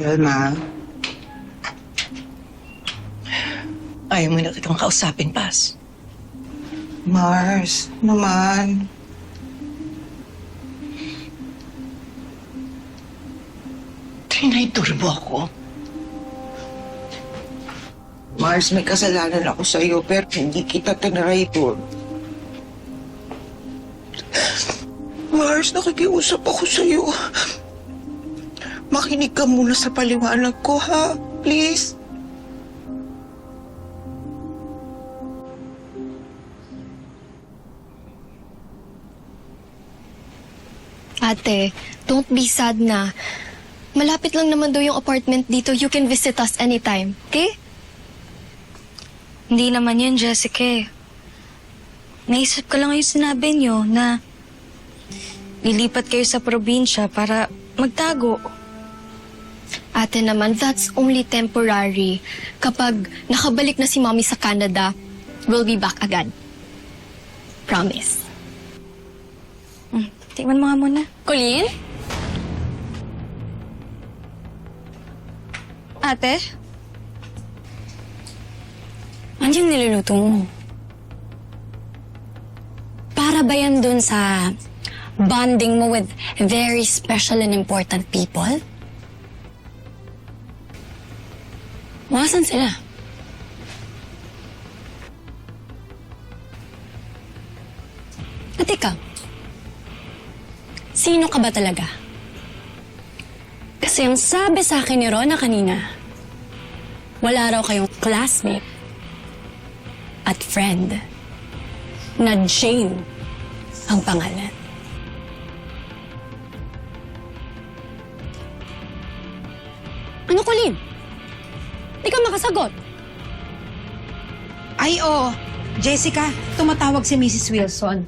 Velma, Ayaw mo na kitang kausapin, Paz. Mars, naman. Trinaitor mo ako. Mars, may kasalanan ako sa'yo, pero hindi kita tinaray doon. Mars, nakikiusap ako sa'yo. Makinig ka muna sa paliwanag ko, ha? Please? Ate, don't be sad na. Malapit lang naman daw yung apartment dito. You can visit us anytime, okay? Hindi naman yun, Jessica. Naisip ko lang yung sinabi niyo na lilipat kayo sa probinsya para magtago. Ate naman, that's only temporary. Kapag nakabalik na si Mommy sa Canada, we'll be back agad. Promise. Tingnan mo nga muna. Colleen? Ate? Ano yung niluluto mo? Para ba yan dun sa bonding mo with very special and important people? Wasan sila? At ikaw, sino ka ba talaga? Kasi ang sabi sa akin ni Rona kanina, wala raw kayong classmate at friend na Jane ang pangalan. Ano? Di ka makasagot. Ay, oo. Jessica, tumatawag si Mrs. Wilson.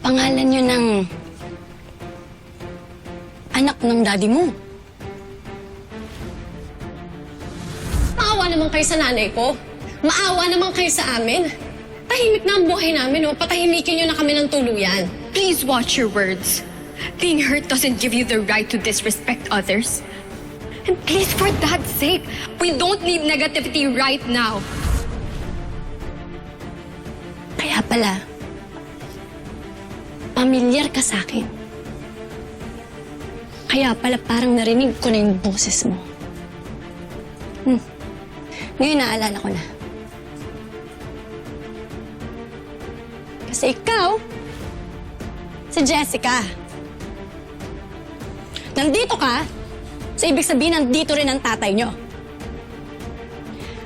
Pangalan yun ng anak ng daddy mo. Naman kayo sa nanay ko. Maawa naman kayo sa amin. Tahimik na ang buhay namin, oh. Patahimikin nyo na kami ng tuluyan. Please watch your words. Being hurt doesn't give you the right to disrespect others. And please, for Dad's sake, we don't need negativity right now. Kaya pala, pamilyar ka sa akin. Kaya pala parang narinig ko na yung boses mo. Hmm. Ngayon naalala ko na. Kasi ikaw, si Jessica. Nandito ka, sa ibig sabihin nandito rin ang tatay nyo.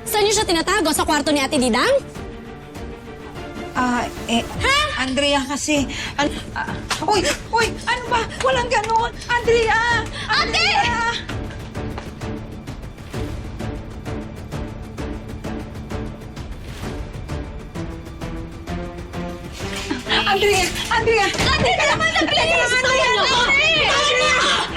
Saan nyo siya tinatago? Sa kwarto ni Ate Didang? Ah, eh, Andrea kasi... An ah, uy, uy, ano ba? Walang ganon! Andrea! Andrea! Andrea! Andrea! Andrea! Andrea! Andrea! Andrea! Andrea!